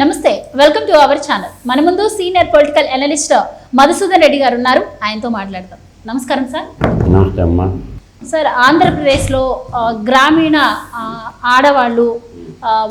నమస్తే welcome to our channel. మన ముందు senior political analyst Madhusudan Reddy గారు ఉన్నారు. ఆయనతో మాట్లాడదాం. నమస్కారం సార్. నమస్తే అమ్మా. సార్ ఆంధ్రప్రదేశ్లో గ్రామీణ ఆడవాళ్ళు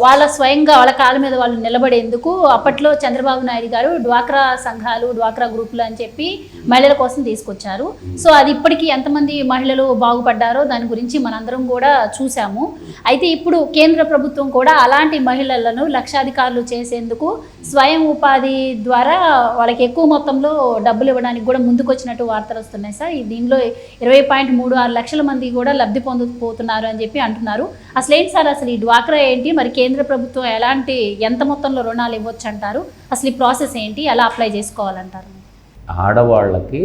వాళ్ళ స్వయంగా వాళ్ళ కాళ్ళ మీద వాళ్ళు నిలబడేందుకు అప్పట్లో చంద్రబాబు నాయుడు గారు డ్వాక్రా సంఘాలు డ్వాక్రా గ్రూపులు అని చెప్పి మహిళల కోసం తీసుకొచ్చారు. సో అది ఇప్పటికీ ఎంతమంది మహిళలు బాగుపడ్డారో దాని గురించి మనందరం కూడా చూసాము అయితే ఇప్పుడు కేంద్ర ప్రభుత్వం కూడా అలాంటి మహిళలను లక్షాధికారులు చేసేందుకు స్వయం ఉపాధి ద్వారా వాళ్ళకి ఎక్కువ మొత్తంలో డబ్బులు ఇవ్వడానికి కూడా ముందుకొచ్చినట్టు వార్తలు వస్తున్నాయి సార్. ఈ దీనిలో ఇరవై పాయింట్ మూడు ఆరు లక్షల మంది కూడా లబ్ధి పొందుకుపోతున్నారు అని చెప్పి అంటున్నారు. అసలు ఏంటి సార్? అసలు ఈ డ్వాక్రా ఏంటి? మరి కేంద్ర ప్రభుత్వం ఎలాంటి ఎంత మొత్తంలో రుణాలు ఇవ్వచ్చు అంటారు? అసలు ఈ ప్రాసెస్ ఏంటి? ఎలా అప్లై చేసుకోవాలంటారు? ఆడవాళ్ళకి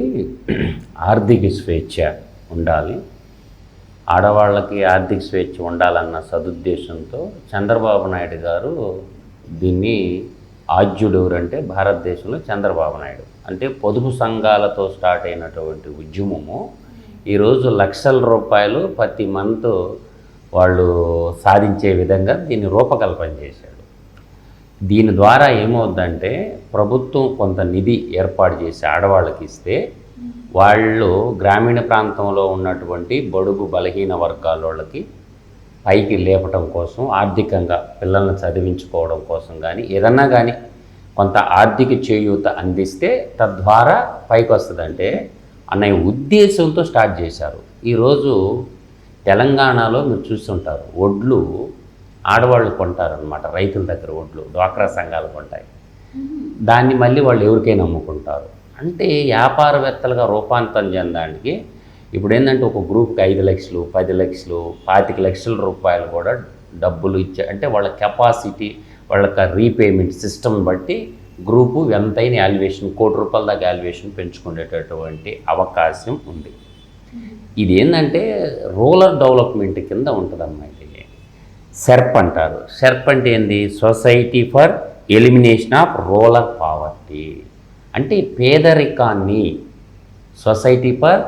ఆర్థిక స్వేచ్ఛ ఉండాలి. ఆడవాళ్ళకి ఆర్థిక స్వేచ్ఛ ఉండాలన్న సదుద్దేశంతో చంద్రబాబు నాయుడు గారు దీన్ని ఆద్యుడు ఎవరంటే భారతదేశంలో చంద్రబాబు నాయుడు. అంటే పొదుపు సంఘాలతో స్టార్ట్ అయినటువంటి ఉద్యమము. ఈరోజు లక్షల రూపాయలు ప్రతి మంత్ వాళ్ళు సాధించే విధంగా దీన్ని రూపకల్పన చేశాడు. దీని ద్వారా ఏమవుద్దంటే ప్రభుత్వం కొంత నిధి ఏర్పాటు చేసి ఆడవాళ్ళకి ఇస్తే వాళ్ళు గ్రామీణ ప్రాంతంలో ఉన్నటువంటి బడుగు బలహీన వర్గాల వాళ్ళకి పైకి లేపటం కోసం ఆర్థికంగా పిల్లల్ని చదివించుకోవడం కోసం కానీ ఏదన్నా కానీ కొంత ఆర్థిక చేయూత అందిస్తే తద్వారా పైకి వస్తుందంటే అనే ఉద్దేశంతో స్టార్ట్ చేశారు. ఈరోజు తెలంగాణలో మీరు చూస్తుంటారు ఒడ్లు ఆడవాళ్ళు కొంటారనమాట రైతుల దగ్గర ఒడ్లు డ్వాక్రా సంఘాలు కొంటాయి. దాన్ని మళ్ళీ వాళ్ళు ఎవరికైనా అమ్ముకుంటారు. అంటే వ్యాపారవేత్తలుగా రూపాంతరం చెందడానికి ఇప్పుడు ఏంటంటే ఒక గ్రూప్కి ఐదు లక్షలు పది లక్షలు పాతిక లక్షల రూపాయలు కూడా డబ్బులు ఇచ్చే అంటే వాళ్ళ కెపాసిటీ వాళ్ళ రీపేమెంట్ సిస్టమ్ బట్టి గ్రూపు ఎంతైన వాల్యుయేషన్ కోటి రూపాయల దాకా వాల్యుయేషన్ పెంచుకునేటటువంటి అవకాశం ఉంది. ఇది ఏంటంటే రూరల్ డెవలప్మెంట్ కింద ఉంటుందమ్మా ఇది. సెర్ప్ అంటారు. సెర్ప్ అంటే ఏంది? Society for elimination of rural poverty. అంటే పేదరికాన్ని society for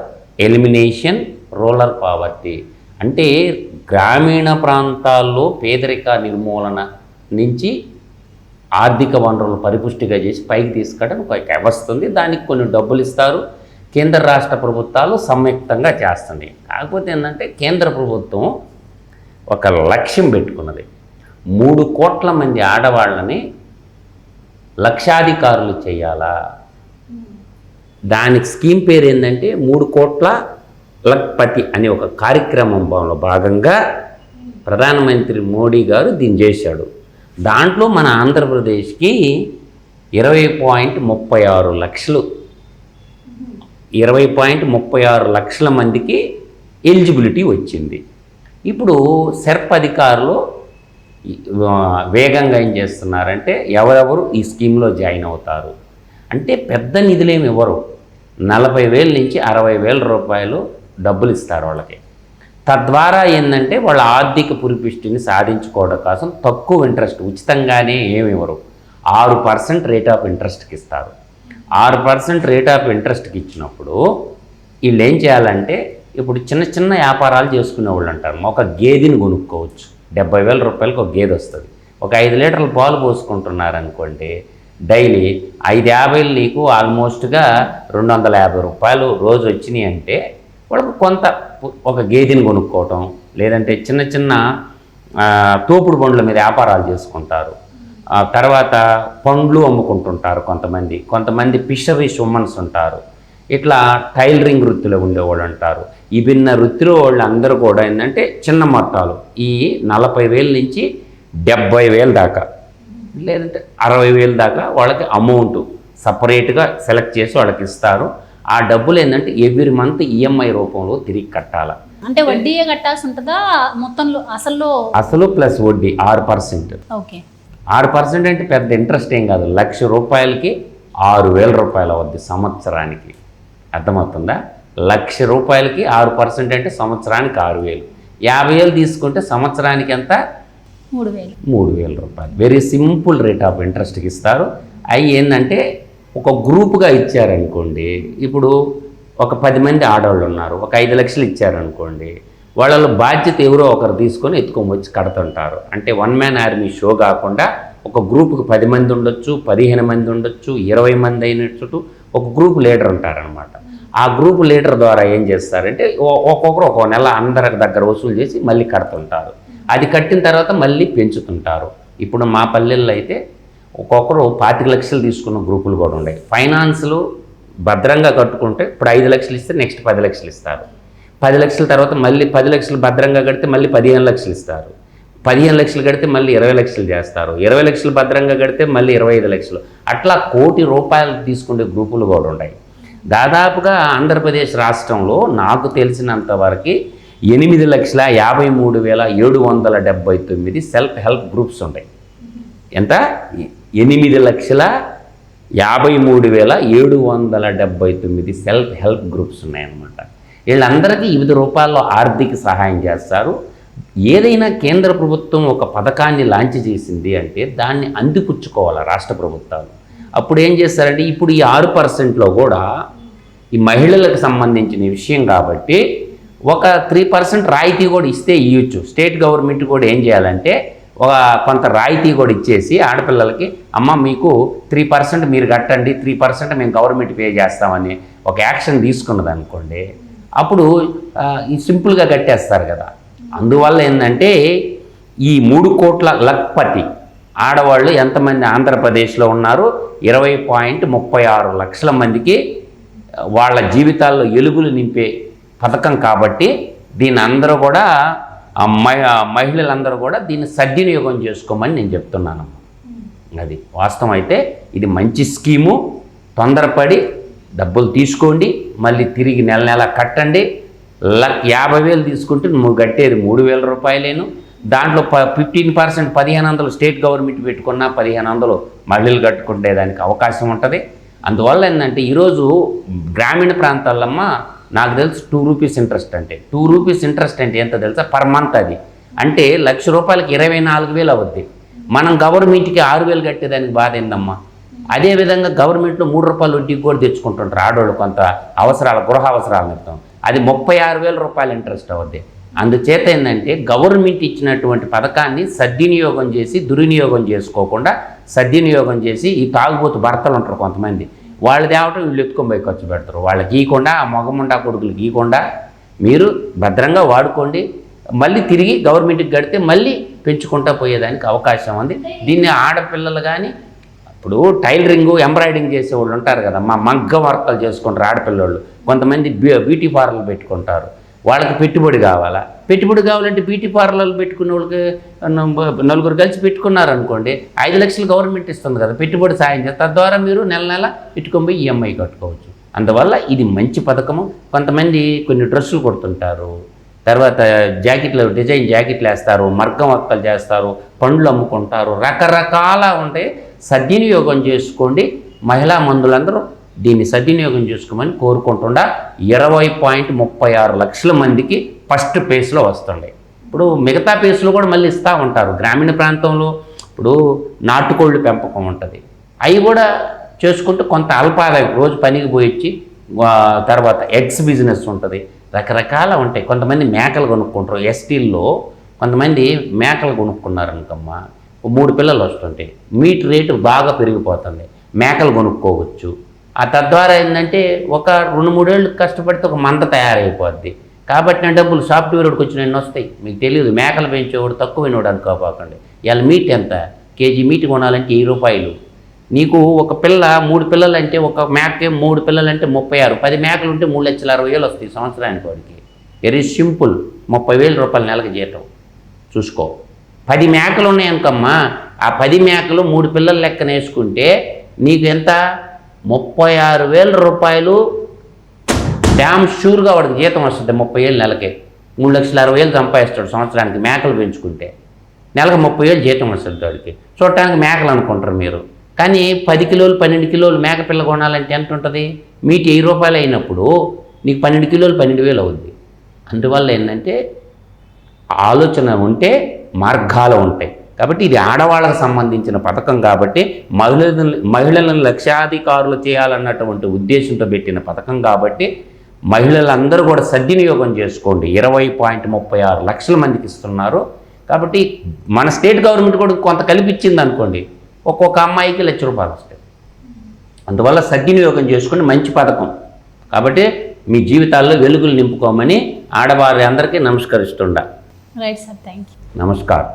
elimination rural poverty. అంటే గ్రామీణ ప్రాంతాల్లో పేదరిక నిర్మూలన నుంచి ఆర్థిక వనరులు పరిపుష్టిగా చేసి పైకి తీసుకెళ్ళడం ఒక వ్యవస్థ ఉంది దానికి కొన్ని డబ్బులు ఇస్తారు. కేంద్ర రాష్ట్ర ప్రభుత్వాలు సంయుక్తంగా చేస్తుంది కాకపోతే ఏంటంటే కేంద్ర ప్రభుత్వం ఒక లక్ష్యం పెట్టుకున్నది. మూడు కోట్ల మంది ఆడవాళ్ళని లక్షాధికారులు చేయాలా? దానికి స్కీమ్ పేరు ఏంటంటే మూడు కోట్ల లక్పతి అనే ఒక కార్యక్రమంలో భాగంగా ప్రధానమంత్రి మోడీ గారు దీన్ని చేశాడు. దాంట్లో మన ఆంధ్రప్రదేశ్కి ఇరవై పాయింట్ ముప్పై ఆరు లక్షలు ఇరవై పాయింట్ ముప్పై ఆరు లక్షల మందికి ఎలిజిబిలిటీ వచ్చింది. ఇప్పుడు సెర్ప్ అధికారులు వేగంగా ఏం చేస్తున్నారంటే ఎవరెవరు ఈ స్కీమ్లో జాయిన్ అవుతారు? అంటే పెద్ద నిధులేమి ఇవ్వరు. నలభై వేల నుంచి అరవై వేల రూపాయలు డబ్బులు ఇస్తారు వాళ్ళకి. తద్వారా ఏంటంటే వాళ్ళ ఆర్థిక పురిపిష్టిని సాధించుకోవడం కోసం తక్కువ ఇంట్రెస్ట్ ఉచితంగానే ఏమి ఇవ్వరు. ఆరు పర్సెంట్ రేట్ ఆఫ్ ఇంట్రెస్ట్కి ఇస్తారు. ఆరు పర్సెంట్ రేట్ ఆఫ్ ఇంట్రెస్ట్కి ఇచ్చినప్పుడు వీళ్ళు ఏం చేయాలంటే ఇప్పుడు చిన్న చిన్న వ్యాపారాలు చేసుకునే వాళ్ళు అంటారు. ఒక గేదెని కొనుక్కోవచ్చు. డెబ్బై వేల రూపాయలకు ఒక గేదె వస్తుంది. ఒక ఐదు లీటర్ల పాలు పోసుకుంటున్నారనుకోండి డైలీ ఐదు యాభైలు నీకు ఆల్మోస్ట్గా రెండు వందల యాభై రూపాయలు రోజు వచ్చినాయి అంటే వాళ్ళకు కొంత ఒక గేదెని కొనుక్కోవటం లేదంటే చిన్న చిన్న తోపుడు బండ్ల మీద వ్యాపారాలు చేసుకుంటారు. తర్వాత పండ్లు అమ్ముకుంటుంటారు కొంతమంది. కొంతమంది ఫిషరీస్ ఉమెన్స్ ఉంటారు. ఇట్లా టైలరింగ్ వృత్తిలో ఉండేవాళ్ళు అంటారు. విభిన్న వృత్తిలో వాళ్ళు అందరూ కూడా ఏంటంటే చిన్న మొత్తాలు ఈ నలభై వేల నుంచి డెబ్బై వేల దాకా. లేదంటే అరవై వేల దాకా వాళ్ళకి అమౌంట్ సపరేట్గా సెలెక్ట్ చేసి వాళ్ళకి ఇస్తారు. ఆ డబ్బులు ఏంటంటే ఎవ్రీ మంత్ ఈఎంఐ రూపంలో తిరిగి కట్టాలి. అంటే వడ్డీయే కట్టాల్సి ఉంటుందా మొత్తంలో అసలు? అసలు ప్లస్ వడ్డీ ఆరు పర్సెంట్ ఓకే. ఆరు పర్సెంట్ అంటే పెద్ద ఇంట్రెస్ట్ ఏం కాదు. లక్ష రూపాయలకి ఆరు వేల రూపాయలు అవుద్ది సంవత్సరానికి. అర్థమవుతుందా? లక్ష రూపాయలకి ఆరు పర్సెంట్ అంటే సంవత్సరానికి ఆరు వేలు. యాభై వేలు తీసుకుంటే సంవత్సరానికి ఎంత? మూడు వేలు మూడు వేల రూపాయలు వెరీ సింపుల్ రేట్ ఆఫ్ ఇంట్రెస్ట్కి ఇస్తారు. అవి ఏంటంటే ఒక గ్రూప్గా ఇచ్చారనుకోండి ఇప్పుడు ఒక పది మంది ఆడవాళ్ళు ఉన్నారు ఒక ఐదు లక్షలు ఇచ్చారనుకోండి వాళ్ళ బాధ్యత ఎవరో ఒకరు తీసుకొని ఎత్తుకొని వచ్చి కడుతుంటారు. అంటే వన్ మ్యాన్ ఆర్మీ షో కాకుండా ఒక గ్రూపుకి పది మంది ఉండొచ్చు పదిహేను మంది ఉండొచ్చు ఇరవై మంది అయినట్టు ఒక గ్రూప్ లీడర్ ఉంటారనమాట ఆ గ్రూప్ లీడర్ ద్వారా ఏం చేస్తారంటే ఒ- ఒక్కొక్కరు ఒక్కో నెల అందరికి దగ్గర వసూలు చేసి మళ్ళీ కడుతుంటారు. అది కట్టిన తర్వాత మళ్ళీ పెంచుతుంటారు. ఇప్పుడు మా పల్లెల్లో అయితే ఒక్కొక్కరు పాతిక లక్షలు తీసుకున్న గ్రూపులు కూడా ఉన్నాయి. ఫైనాన్స్లు భద్రంగా కట్టుకుంటే ఇప్పుడు ఐదు లక్షలు ఇస్తే నెక్స్ట్ పది లక్షలు ఇస్తారు. పది లక్షల తర్వాత మళ్ళీ పది లక్షలు భద్రంగా కడితే మళ్ళీ పదిహేను లక్షలు ఇస్తారు. పదిహేను లక్షలు కడితే మళ్ళీ ఇరవై లక్షలు చేస్తారు. ఇరవై లక్షలు భద్రంగా కడితే మళ్ళీ ఇరవై ఐదు లక్షలు. అట్లా కోటి రూపాయలు తీసుకునే గ్రూపులు కూడా ఉన్నాయి. దాదాపుగా ఆంధ్రప్రదేశ్ రాష్ట్రంలో నాకు తెలిసినంత వరకు ఎనిమిది లక్షల యాభై మూడు వేల ఏడు వందల డెబ్బై తొమ్మిది సెల్ఫ్ హెల్ప్ గ్రూప్స్ ఉంటాయి. ఎంత? ఎనిమిది లక్షల యాభై మూడు వేల ఏడు వందల డెబ్బై తొమ్మిది సెల్ఫ్ హెల్ప్ గ్రూప్స్ ఉన్నాయన్నమాట. వీళ్ళందరికీ వివిధ రూపాల్లో ఆర్థిక సహాయం చేస్తారు. ఏదైనా కేంద్ర ప్రభుత్వం ఒక పథకాన్ని లాంచ్ చేసింది అంటే దాన్ని అందిపుచ్చుకోవాలి రాష్ట్ర ప్రభుత్వాలు? అప్పుడు ఏం చేస్తారంటే ఇప్పుడు ఈ ఆరు పర్సెంట్లో కూడా ఈ మహిళలకు సంబంధించిన విషయం కాబట్టి ఒక త్రీ పర్సెంట్ రాయితీ కూడా ఇస్తే ఇవ్వచ్చు స్టేట్ గవర్నమెంట్ కూడా ఏం చేయాలంటే ఒక కొంత రాయితీ కూడా ఇచ్చేసి ఆడపిల్లలకి అమ్మ మీకు త్రీ పర్సెంట్ మీరు కట్టండి త్రీ పర్సెంట్ మేము గవర్నమెంట్ పే చేస్తామని ఒక యాక్షన్ తీసుకున్నది అనుకోండి అప్పుడు ఈ సింపుల్గా కట్టేస్తారు కదా. అందువల్ల ఏంటంటే ఈ మూడు కోట్ల లక్పతి ఆడవాళ్ళు ఎంతమంది ఆంధ్రప్రదేశ్లో ఉన్నారు? ఇరవై పాయింట్ ముప్పై ఆరు లక్షల మందికి వాళ్ళ జీవితాల్లో ఎలుగులు నింపే పథకం కాబట్టి దీని అందరూ కూడా ఆ మహి మహిళలందరూ కూడా దీన్ని సద్వినియోగం చేసుకోమని నేను చెప్తున్నాను. అది వాస్తవం అయితే ఇది మంచి స్కీము. తొందరపడి డబ్బులు తీసుకోండి మళ్ళీ తిరిగి నెల నెల కట్టండి. ల యాభై వేలు తీసుకుంటే నువ్వు కట్టేది మూడు వేల రూపాయలేను. దాంట్లో ప ఫిఫ్టీన్ పర్సెంట్ పదిహేను వందలు స్టేట్ గవర్నమెంట్ పెట్టుకున్నా పదిహేను వందలు మహిళలు కట్టుకునే దానికి అవకాశం ఉంటుంది. అందువల్ల ఏంటంటే ఈరోజు గ్రామీణ ప్రాంతాలమ్మ నాకు తెలుసు టూ రూపీస్ ఇంట్రెస్ట్ అంటే. టూ రూపీస్ ఇంట్రెస్ట్ అంటే ఎంత తెలుసా? పర్ మంత్ అది. అంటే లక్ష రూపాయలకి ఇరవై నాలుగు వేలు అవుద్ది. మనం గవర్నమెంట్కి ఆరు వేలు కట్టేదానికి బాధ ఏందమ్మా? అదేవిధంగా గవర్నమెంట్లో మూడు రూపాయలు వడ్డీకి కూడా తెచ్చుకుంటుంటారు ఆడవాళ్ళు కొంత అవసరాల గృహ అవసరాల నిమిత్తం అది ముప్పై ఆరు వేల రూపాయలు ఇంట్రెస్ట్ అవుద్ది. అందుచేత ఏంటంటే గవర్నమెంట్ ఇచ్చినటువంటి పథకాన్ని సద్వినియోగం చేసి దుర్వినియోగం చేసుకోకుండా సద్వినియోగం చేసి ఈ తాగుబోతు భర్తలు ఉంటారు కొంతమంది. వాళ్ళు తేవటం వీళ్ళు ఎత్తుకొని పోయి ఖర్చు పెడతారు. వాళ్ళకి గీయకుండా ఆ మగముండా కొడుకులు గీయకుండా మీరు భద్రంగా వాడుకోండి. మళ్ళీ తిరిగి గవర్నమెంట్కి కడితే మళ్ళీ పెంచుకుంటా పోయేదానికి అవకాశం ఉంది. దీన్ని ఆడపిల్లలు కానీ ఇప్పుడు టైలరింగ్ ఎంబ్రాయిడింగ్ చేసేవాళ్ళు ఉంటారు కదా మా మగ్గ వర్కలు చేసుకుంటారు ఆడపిల్లోళ్ళు. కొంతమంది బ్యూ- బ్యూటీ పార్లర్లు పెట్టుకుంటారు. వాళ్ళకి పెట్టుబడి కావాలా? పెట్టుబడి కావాలంటే బ్యూటీ పార్లర్లు పెట్టుకున్న వాళ్ళకి నలుగురు కలిసి పెట్టుకున్నారు అనుకోండి ఐదు లక్షలు గవర్నమెంట్ ఇస్తుంది కదా పెట్టుబడి సాయం చేస్తారు తద్వారా మీరు నెల నెల పెట్టుకొని పోయి ఈఎంఐ కట్టుకోవచ్చు. అందువల్ల ఇది మంచి పథకము. కొంతమంది కొన్ని డ్రెస్సులు కొడుతుంటారు. తర్వాత జాకెట్లు డిజైన్ జాకెట్లు వేస్తారు మర్గం అక్కలు చేస్తారు పండ్లు అమ్ముకుంటారు. రకరకాల ఉంటాయి సద్వినియోగం చేసుకోండి. మహిళా మందులందరూ దీన్ని సద్వినియోగం చేసుకోమని కోరుకుంటుండా. ఇరవై పాయింట్ ముప్పై ఆరు లక్షల మందికి ఫస్ట్ పేస్లో వస్తుండే ఇప్పుడు మిగతా పేస్లో కూడా మళ్ళీ ఇస్తూ ఉంటారు. గ్రామీణ ప్రాంతంలో ఇప్పుడు నాటుకోళ్ళు పెంపకం ఉంటుంది. అవి కూడా చేసుకుంటూ కొంత అల్పాదాయం రోజు పనికి పోయిచ్చి తర్వాత ఎగ్స్ బిజినెస్ ఉంటుంది. రకరకాల ఉంటాయి. కొంతమంది మేకలు కొనుక్కుంటారు. ఎస్టీల్లో కొంతమంది మేకలు కొనుక్కున్నారు అనుకమ్మా ఓ మూడు పిల్లలు వస్తుంటాయి. మీట్ రేటు బాగా పెరిగిపోతుంది. మేకలు కొనుక్కోవచ్చు. ఆ తద్వారా ఏంటంటే ఒక రెండు మూడేళ్ళు కష్టపడితే ఒక మంద తయారైపోద్ది. కాబట్టి నా డబ్బులు సాఫ్ట్వేర్కి వచ్చిన ఎన్ని వస్తాయి? మీకు తెలియదు. మేకలు పెంచేవాడు తక్కువ వినోడు అనుకోపోకండి ఇవాళ మీట్ ఎంత? కేజీ మీట్ కొనాలంటే వెయ్యి రూపాయలు. నీకు ఒక పిల్ల మూడు పిల్లలు అంటే ఒక మేకే మూడు పిల్లలు అంటే ముప్పై ఆరు. పది మేకలు ఉంటే మూడు లక్షల అరవై వేలు వస్తాయి సంవత్సరానికి వాడికి. Very simple. ముప్పై వేల రూపాయల నెలకు జీతం. చూసుకో. పది మేకలు ఉన్నాయనుకమ్మా. ఆ పది మేకలు మూడు పిల్లలు లెక్కన వేసుకుంటే నీకు ఎంత? ముప్పై ఆరు వేల రూపాయలు డ్యామ్ షూర్గా వాడికి జీతం వస్తుంది ముప్పై ఏళ్ళు నెలకి. మూడు లక్షల అరవై వేలు సంపాదిస్తాడు సంవత్సరానికి మేకలు పెంచుకుంటే. నెలకు ముప్పై వేలు జీతం వస్తుంది వాడికి. చూడటానికి మేకలు అనుకుంటారు మీరు. కానీ పది కిలోలు పన్నెండు కిలోలు మేక పిల్ల కొనాలంటే ఎంత ఉంటుంది? మీటి వెయ్యి రూపాయలు అయినప్పుడు నీకు పన్నెండు కిలోలు పన్నెండు వేలు అవుద్ది. అందువల్ల ఏంటంటే ఆలోచన ఉంటే మార్గాలు ఉంటాయి. కాబట్టి ఇది ఆడవాళ్ళకు సంబంధించిన పథకం కాబట్టి మహిళలను మహిళలను లక్షాధికారులు చేయాలన్నటువంటి ఉద్దేశంతో పెట్టిన పథకం కాబట్టి మహిళలందరూ కూడా సద్వినియోగం చేసుకోండి. ఇరవై పాయింట్ ముప్పై ఆరు లక్షల మందికి ఇస్తున్నారు. కాబట్టి మన స్టేట్ గవర్నమెంట్ కూడా కొంత కల్పించింది అనుకోండి. ఒక్కొక్క అమ్మాయికి లక్ష రూపాయలు వస్తాయి. అందువల్ల సద్వినియోగం చేసుకుని మంచి పథకం. కాబట్టి మీ జీవితాల్లో వెలుగులు నింపుకోమని ఆడవారి అందరికీ నమస్కరిస్తుండ. రైట్ సార్ థ్యాంక్ యూ నమస్కారం.